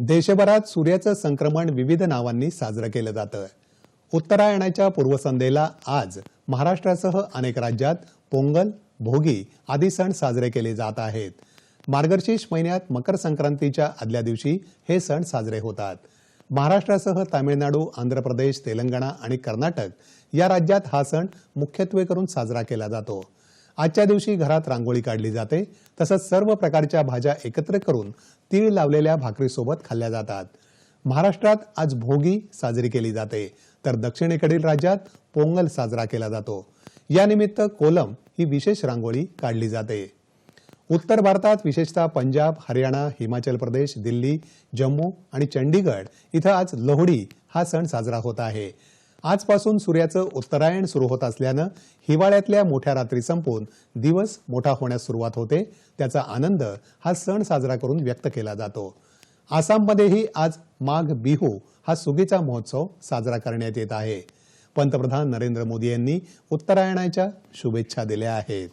देशभरात सूर्याचं संक्रमण विविध नावांनी साजरं केलं जातं. उत्तरायणाच्या पूर्वसंध्येला आज महाराष्ट्रासह अनेक राज्यात पोंगल भोगी आदी सण साजरे केले जात आहेत. मार्गशीर्ष महिन्यात मकर संक्रांतीच्या आदल्या दिवशी हे सण साजरे होतात. महाराष्ट्रासह तामिळनाडू आंध्र प्रदेश तेलंगणा आणि कर्नाटक या राज्यात हा सण मुख्यत्वे करून साजरा केला जातो. आजच्या दिवशी घरात रांगोळी काढली जाते. तसंच सर्व प्रकारच्या भाज्या एकत्र करून तीळ लावलेल्या भाकरीसोबत खाल्ल्या जातात. महाराष्ट्रात आज भोगी साजरी केली जाते. तर दक्षिणेकडील राज्यात पोंगल साजरा केला जातो. यानिमित्त कोलम ही विशेष रांगोळी काढली जाते. उत्तर भारतात विशेषतः पंजाब हरियाणा हिमाचल प्रदेश दिल्ली जम्मू आणि चंडीगड इथं आज लोहडी हा सण साजरा होत आहे. आजपासून सूर्याचं उत्तरायण सुरू होत असल्यानं हिवाळ्यातल्या मोठ्या रात्री संपून दिवस मोठा होण्यास सुरुवात होते. त्याचा आनंद हा सण साजरा करून व्यक्त केला जातो. आसाममध्येही आज माघ बिहू हा सुगीचा महोत्सव साजरा करण्यात येत आहे. पंतप्रधान नरेंद्र मोदी यांनी उत्तरायणाच्या शुभेच्छा दिल्या आहेत.